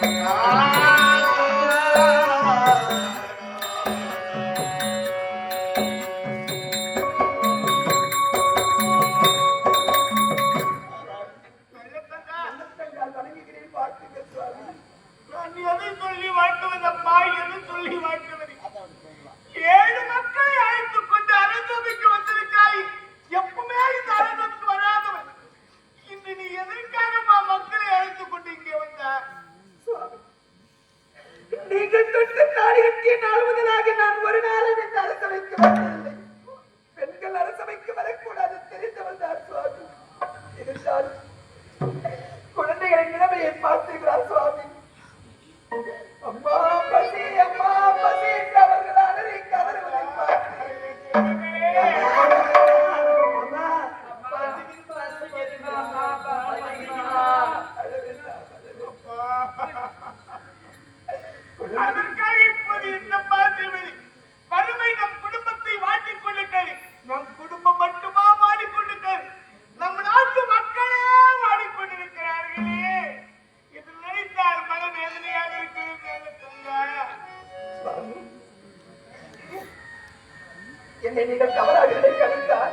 Ah! இருந்தாலும் நீங்கள் தவறாக நினைக்காவிட்டால்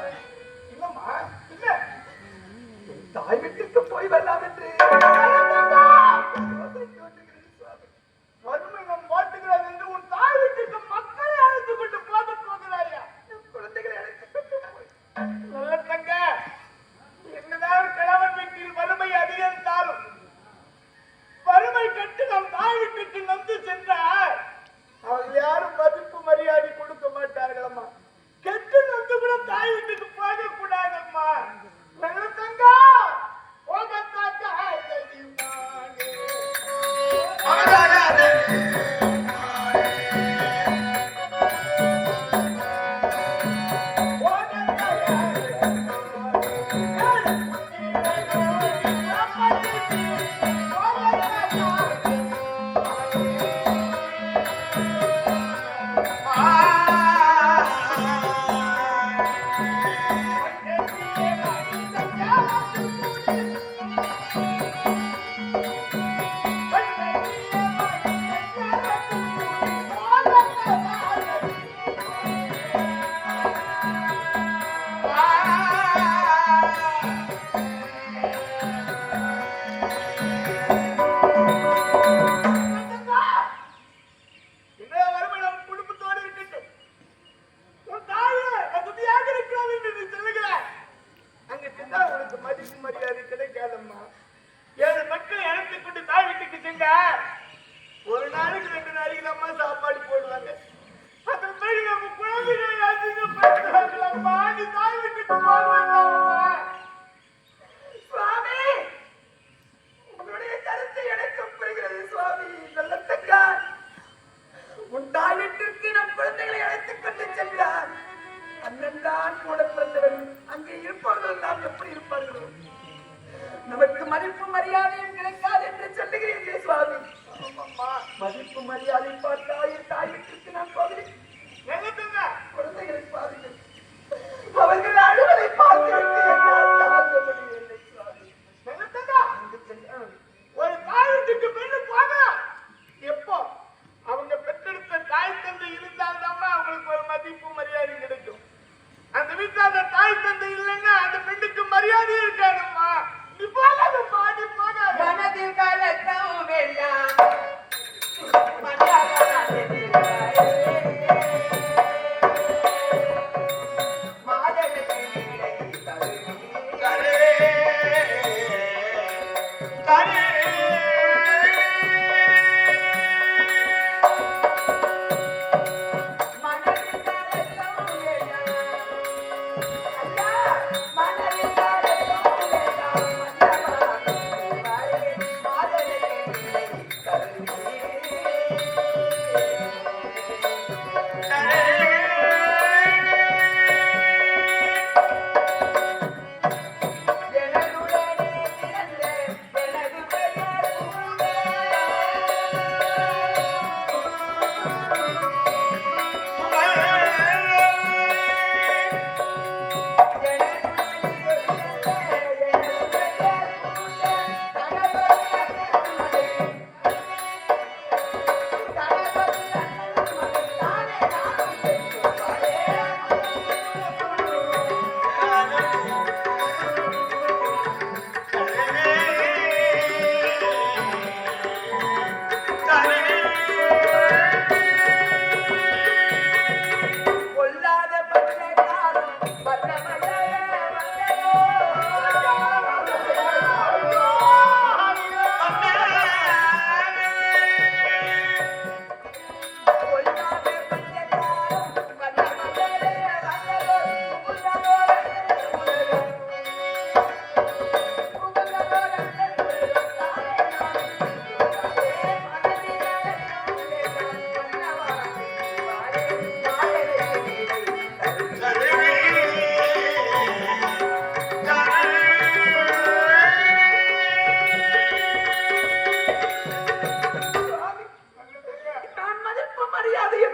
மரியாதையை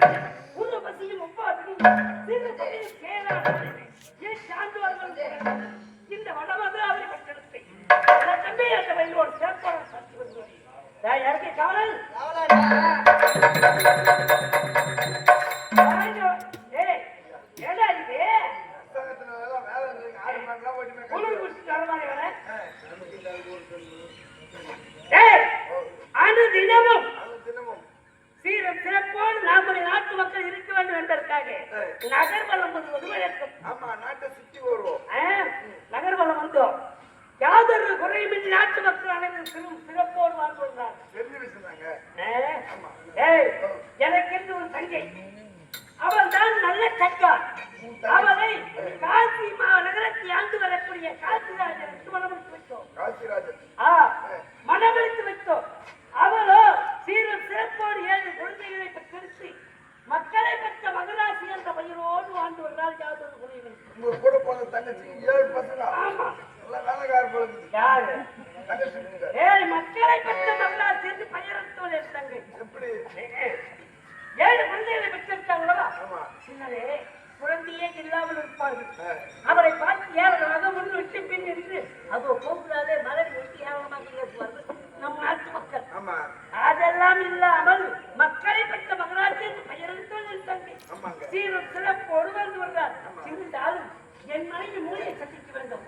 Thank you. நகர்வலம் பண்ணுவது வழக்கம் ஆமா நாட்டை சுத்தி வருவோம். நகர்வலம் வந்தோம் யாதொரு குறைவின் நாட்டு மக்கள் அனைவரும் சிறும் சிறப்போடு வாழ்ந்துள்ளார் எனக்கு என்று ஒரு தங்கை அவள் தான் நல்ல சக்கார் அவளை காசி மாநகரத்தை ஆண்டு வரக்கூடிய காசிராஜனுக்கு மனமளித்து வைத்தோம் மனமளித்து வைத்தோம். அவளோ சீரும் சிறப்போடு ஏழு குழந்தைகளை மக்களை பெற்ற மகராசி என்ற பயிரோடு ஆண்டு ஒரு நாள் யாவது உங்க கூட போன தங்கச்சி ஏழு பசங்க. நல்ல வேலைக்கார பழகுது யாரு? தங்கச்சி ஏழு மக்களை பெற்ற மகராசி என்று பயிரத்தோடு இருந்தாங்க எப்படி? ஏழு குழந்தைகளை பெற்றிருக்காங்களா சின்னதே குழந்தையே இல்லாமல் இருப்பாங்க அவரை பார்த்து ஏழனாக முன் விட்டு பின் இருந்து அவ போக்குறாலே மலர் விட்டு ஏழனமாக ஏற்றுவார்கள் நம் நாட்டு மக்கள். அதெல்லாம் இல்லாமல் மக்களை பெற்ற மகராட்சி பெயரில் இருந்தாங்க ஆமாங்க. சீரும் சிறப்போடு வந்து வந்தார் இருந்தாலும் என் மனைவி மூலியை சந்திக்க வேண்டும்.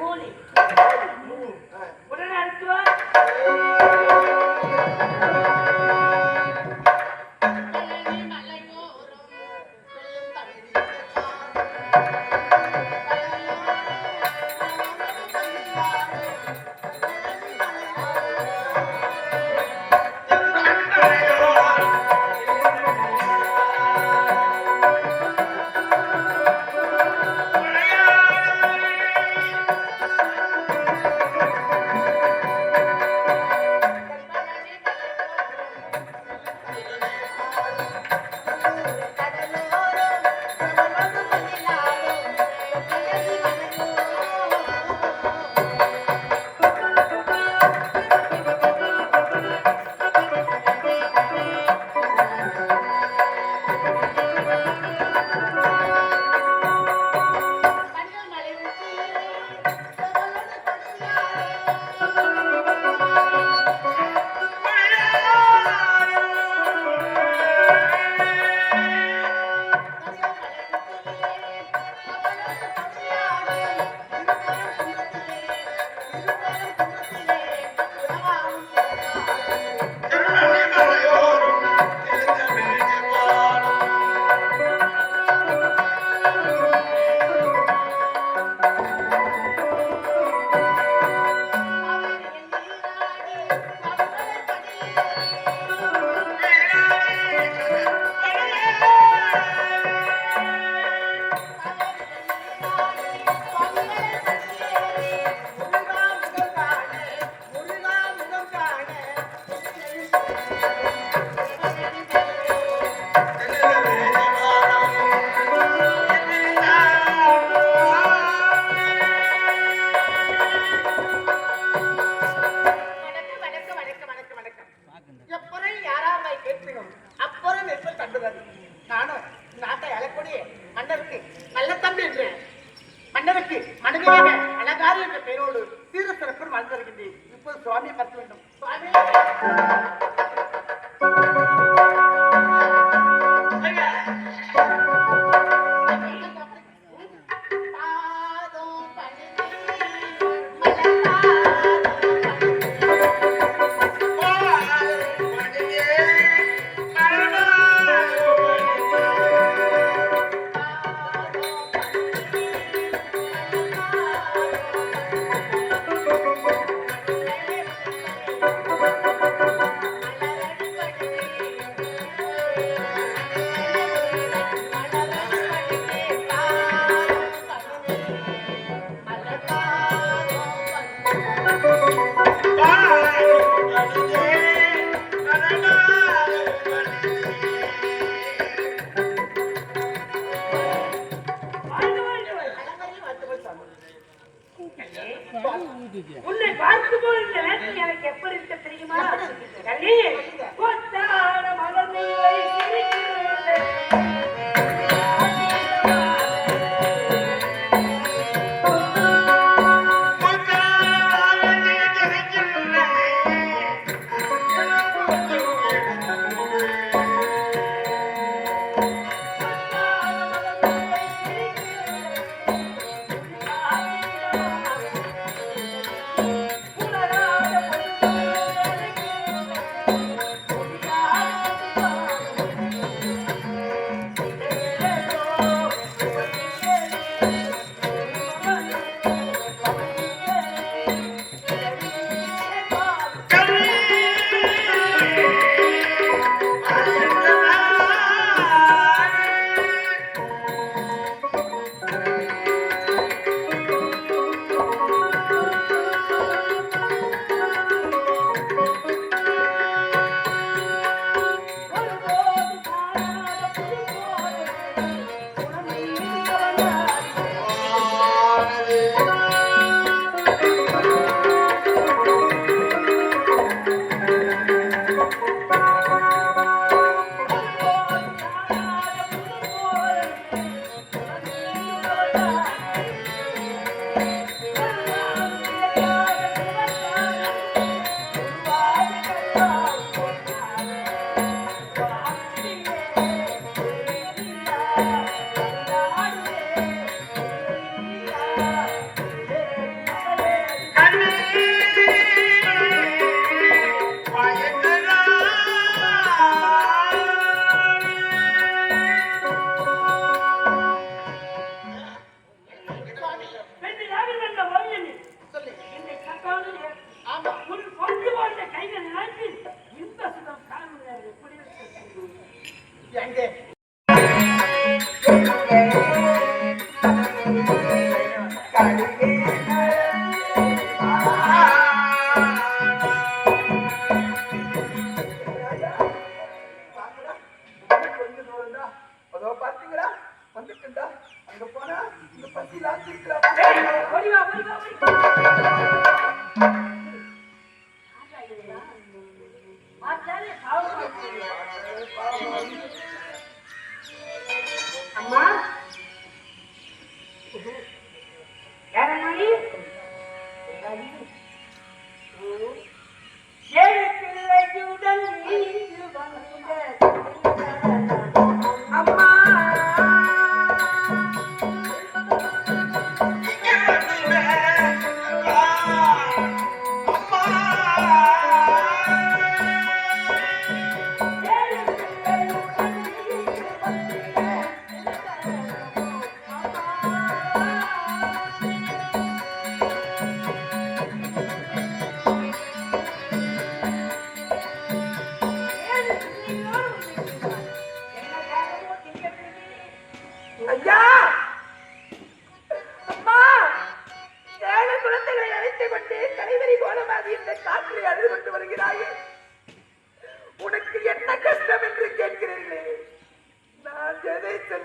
மூலி. உடனே அனுப்புவா உன்னை பார்க்கும்போது இந்த நேரத்தில் எனக்கு எப்படி இருக்க தெரியுமா?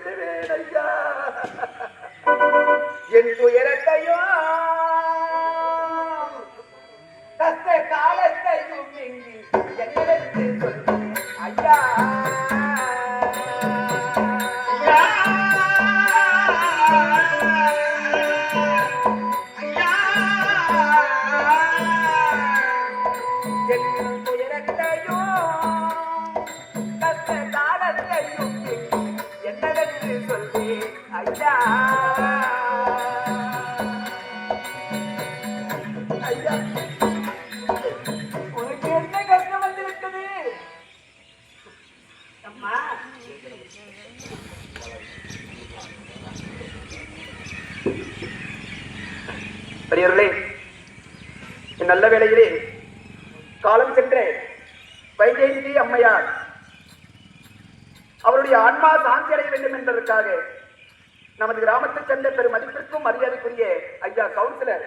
எதை ஐயா என் துயரத்தையோ? தத்த காலத்தையும் இங்கு சொல்வேன் ஐயா. என்னவென்று சொல்வேன் ஐயா ஐயா கிராமத்தைச் பெரும் மதிப்பிற்கும் மரியாதைக்குரிய ஐயா கவுன்சிலர்.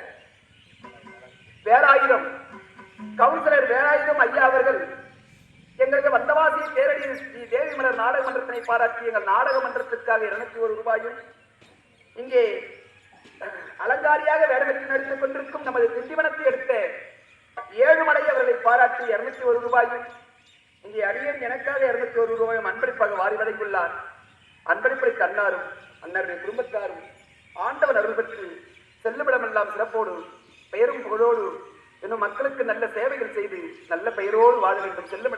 வேலாயுதம் கவுன்சிலர் வேறாயிரம் ஐயா அவர்கள் எங்களது வந்தவாசி பேரடி ஸ்ரீ தேவிமலர் நாடக மன்றத்தினை பாராட்டி எங்கள் நாடக மன்றத்திற்காக இருநூத்தி ஒரு ரூபாயும் இங்கே அலங்காரியாக வேடமிட்டு நடித்துக் கொண்டிருக்கும் நமது திண்டிவனத்தை எடுத்த ஏழுமலை அவர்களை பாராட்டி இருநூத்தி ஒரு ரூபாயும் இங்கே அடியேன் எனக்காக இருநூத்தி ஒரு ரூபாயும் அன்பளிப்பாக வாரி வழங்கியுள்ளார் அன்பளிப்பை தன்னாரும் அன்னருடைய குடும்பத்தாரும் ஆண்டவன் அருள் பெற்று செல்லுமிடமெல்லாம் சிறப்போடு பெயரும் புகழோடு இன்னும் மக்களுக்கு நல்ல சேவைகள் செய்து நல்ல பெயரோடு வாழ வேண்டும். செல்லும்